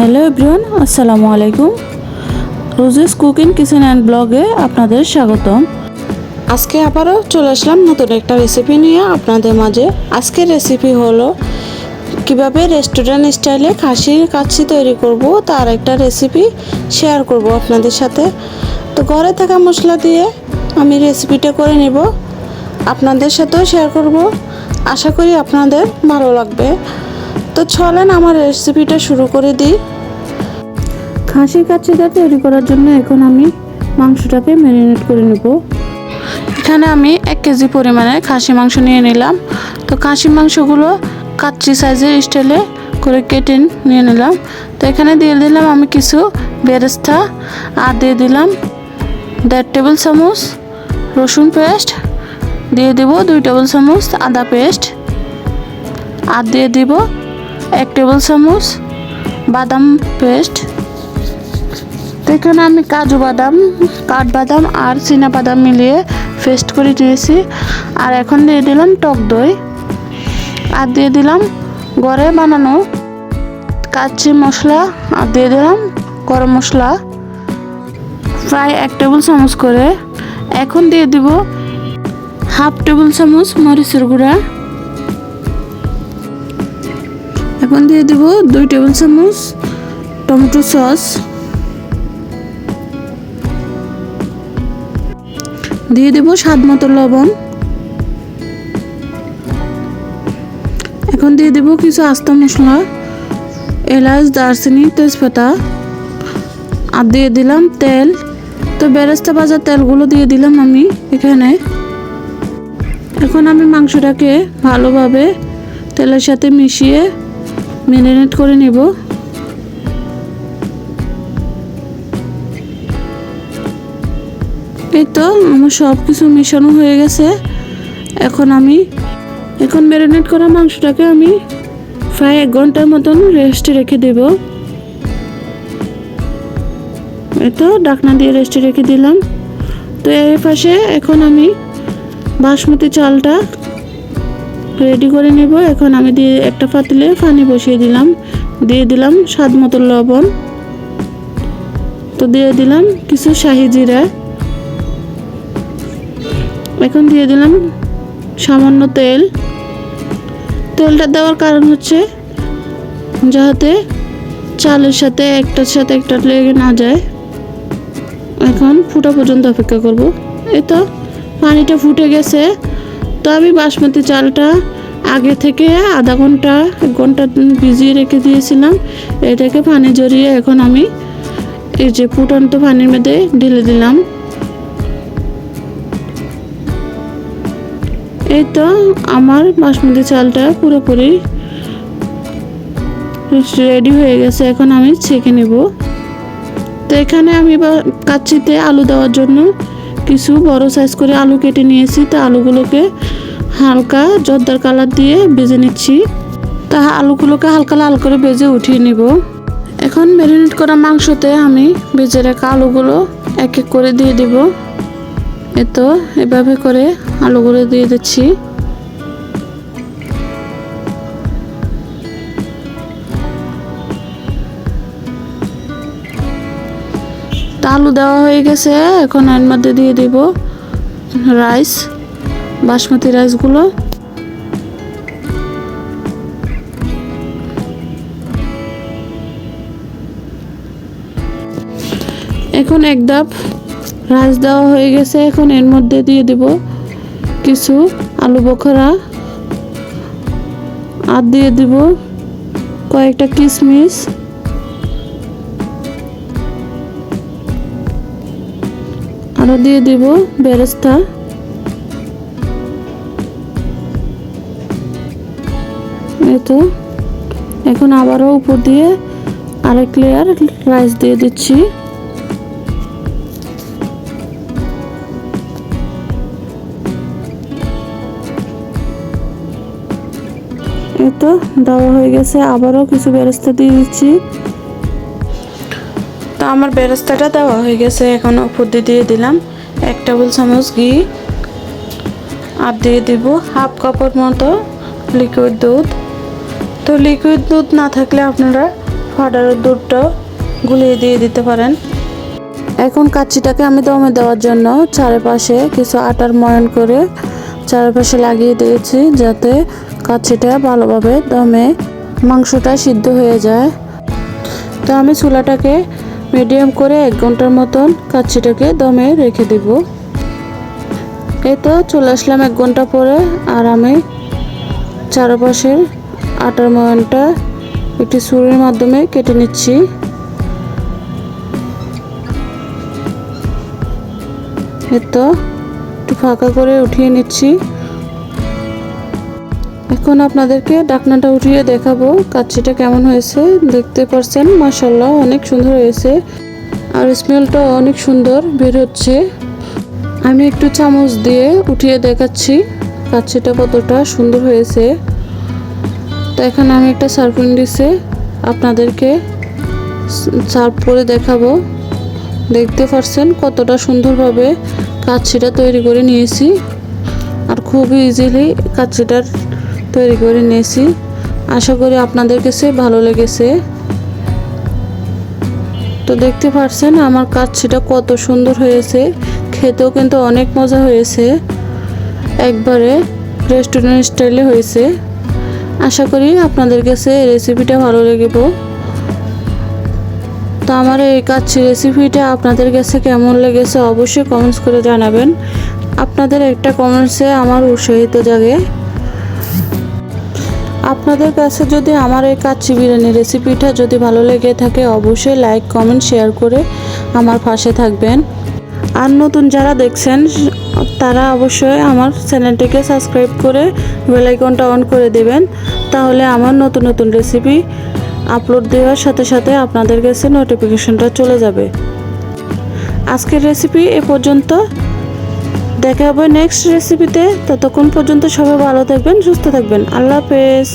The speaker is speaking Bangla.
হ্যালো এভরিওয়ান, আসসালামু আলাইকুম। রোজেস কুকিং কিচেন অ্যান্ড ব্লগে আপনাদের স্বাগতম। আজকে আবারও চলে আসলাম নতুন একটা রেসিপি নিয়ে আপনাদের মাঝে। আজকের রেসিপি হলো কীভাবে রেস্টুরেন্ট স্টাইলে খাসির কাছি তৈরি করব, তার একটা রেসিপি শেয়ার করব আপনাদের সাথে। তো ঘরে থাকা মশলা দিয়ে আমি রেসিপিটা করে নেব। আপনাদের সাথেও শেয়ার করব। আশা করি আপনাদের ভালো লাগবে। তো চলেন আমার রেসিপিটা শুরু করে দিই। খাসি কাচ্চিটা তৈরি করার জন্য এখন আমি মাংসটাকে ম্যারিনেট করে নেব। এখানে আমি এক কেজি পরিমাণে খাসি মাংস নিয়ে নিলাম। তো খাসি মাংসগুলো কাচ্চি সাইজের স্টাইলে করে কেটে নিয়ে নিলাম। তো এখানে দিয়ে দিলাম আমি কিছু বেরেস্তা আর দিয়ে দিলাম দেড় টেবিল চামচ রসুন পেস্ট। দিয়ে দেব দুই টেবিল চামচ আদা পেস্ট। আর দিয়ে দিব এক টেবিল চামচ বাদাম পেস্ট। তো এখানে আমি কাজু বাদাম, কাঠবাদাম আর চীনা বাদাম মিলিয়ে পেস্ট করে নিয়েছি। আর এখন দিয়ে দিলাম টক দই। আর দিয়ে দিলাম ঘরে বানানো কাচ্চি মশলা। আর দিয়ে দিলাম গরম মশলা। প্রায় এক টেবিল চামচ করে। এখন দিয়ে দিব হাফ টেবিল চামচ মরিচের গুঁড়া। এখন দিয়ে দিব দুই টেবিল চামচ টমেটো সস। দিয়ে দেব স্বাদ মতো লবণ। এখন দিয়ে দেব কিছু আস্ত মশলা, এলাচ, দারচিনি, তেজপাতা। আর দিয়ে দিলাম তেল। তো বেরেস্তা ভাজা তেলগুলো দিয়ে দিলাম আমি এখানে। এখন আমি মাংসটাকে ভালোভাবে তেলের সাথে মিশিয়ে ম্যারিনেট করে নেব। এই তো, আমার সব কিছু মেশানো হয়ে গেছে। এখন আমি, এখন ম্যারিনেট করা মাংসটাকে আমি প্রায় এক ঘণ্টার মতন রেস্টে রেখে দেব। এই তো, ডাকনা দিয়ে রেস্টে রেখে দিলাম। তো এর পাশে এখন আমি বাসমতি চালটা রেডি করে নেব। এখন আমি দিয়ে একটা পাতিলে পানি বসিয়ে দিলাম। দিয়ে দিলাম স্বাদ মতো লবণ। তো দিয়ে দিলাম কিছু শাহি জিরা। এখন দিয়ে দিলাম সামান্য তেল। তেলটা দেওয়ার কারণ হচ্ছে যাতে চালের সাথে একটার সাথে একটা লেগে না যায়। এখন ফুটা পর্যন্ত অপেক্ষা করব। এ তো পানিটা ফুটে গেছে। তো আমি বাসমতি চালটা আগে থেকে আধা ঘণ্টা, এক ঘণ্টা ভিজিয়ে রেখে দিয়েছিলাম। এটাকে পানি জড়িয়ে এখন আমি এই যে ফুটন্ত পানির মধ্যে ঢেলে দিলাম। এই তো আমার বাসমতি চালটা পুরোপুরি রেডি হয়ে গেছে। এখন আমি ছেঁকে নেব। তো এখানে আমি বা কাচ্চিতে আলু দেওয়ার জন্য কিছু বড় সাইজ করে আলু কেটে নিয়েছি। তা আলুগুলোকে হালকা জর্দার কালার দিয়ে ভেজে নিচ্ছি। তা আলুগুলোকে হালকা লাল করে ভেজে উঠিয়ে নিব। এখন ম্যারিনেট করা মাংসতে আমি ভেজে রাখা আলুগুলো এক এক করে দিয়ে দিব। তো এভাবে করে আলুগুলো দিয়ে দিচ্ছি। আলু দেওয়া হয়ে গেছে, এখন এর মধ্যে দিয়ে দিব রাইস, বাসমতি রাইসগুলো। এখন এক ধাপ রাইস দেওয়া হয়ে গেছে, এখন এর মধ্যে দিয়ে দিব কিছু আলু বখরা। আর দিয়ে দিব কয়েকটা কিশমিশ আরও দিয়ে দিব বেরেস্তা। এই তো, এখন আবারও উপর দিয়ে আরেক লেয়ার রাইস দিয়ে দিচ্ছি। এই তো দেওয়া হয়ে গেছে। আবারও কিছু বেরেস্তা দিয়ে দিচ্ছি। তো আমার বেরেস্তাটা দেওয়া হয়ে গেছে। এখন উপর দিয়ে দিয়ে দিলাম। এক টেবিল চামচ ঘি। আর দিয়ে দিব হাফ কাপের মতো লিকুইড দুধ। তো লিকুইড দুধ না থাকলে আপনারা ফাটারের দুধটা গুলিয়ে দিয়ে দিতে পারেন। এখন কাচ্চিটাকে আমি দমে দেওয়ার জন্য চারপাশে কিছু আটার ময়ন করে চারপাশে লাগিয়ে দিয়েছি যাতে কাচ্চিটা ভালোভাবে দমে মাংসটা সিদ্ধ হয়ে যায়। তো আমি চুলাটাকে মিডিয়াম করে এক ঘণ্টার মতন কাচ্চিটাকে দমে রেখে দেব। এই তো চলে আসলাম এক ঘণ্টা পরে আর আমি চারপাশের আটার ময়নটা একটি ছুরির মাধ্যমে কেটে নিচ্ছি। এই তো একটু ফাঁকা করে উঠিয়ে নিচ্ছি। এখন আপনাদেরকে ডাকনাটা উঠিয়ে দেখাবো কাচ্চিটা কেমন হয়েছে, দেখতে পারছেন মাসাল্লাহ অনেক সুন্দর হয়েছে। আর স্মেলটাও অনেক সুন্দর, বের হচ্ছে। আমি একটু চামচ দিয়ে উঠিয়ে দেখাচ্ছি কাচ্চিটা কতটা সুন্দর হয়েছে। তো এখানে আমি একটা সার্ভিং ডিশে আপনাদেরকে সার্ভ করে দেখাবো। দেখতে পারছেন কতটা সুন্দরভাবে কাচ্ছিটা তৈরি করে নিয়েছি। আর খুবই ইজিলি কাচ্ছিটার তৈরি করে নিয়েছি। আশা করি আপনাদের কাছে ভালো লেগেছে। তো দেখতে পারছেন আমার কাজ সেটা কত সুন্দর হয়েছে। খেতেও কিন্তু অনেক মজা হয়েছে। একবারে রেস্টুরেন্ট স্টাইলে হয়েছে। আশা করি আপনাদের কাছে রেসিপিটা ভালো লেগেব। তো আমার এই কাচ্ছি রেসিপিটা আপনাদের কাছে কেমন লেগেছে অবশ্যই কমেন্টস করে জানাবেন। আপনাদের একটা কমেন্টসে আমার উৎসাহিত জাগে। আপনাদের কাছে যদি আমার এই কাচ্চি বিরিয়ানি রেসিপিটা যদি ভালো লেগে থাকে, অবশ্যই লাইক কমেন্ট শেয়ার করে আমার পাশে থাকবেন। আর নতুন যারা দেখছেন, তারা অবশ্যই আমার চ্যানেলটিকে সাবস্ক্রাইব করে বেলাইকনটা অন করে দেবেন। তাহলে আমার নতুন নতুন রেসিপি আপলোড দেওয়ার সাথে সাথে আপনাদের কাছে নোটিফিকেশনটা চলে যাবে। আজকের রেসিপি এ পর্যন্ত দেখা হবে নেক্সট রেসিপিতে ততক্ষণ পর্যন্ত সবাই ভালো থাকবেন সুস্থ থাকবেন। আল্লাহ হাফেজ।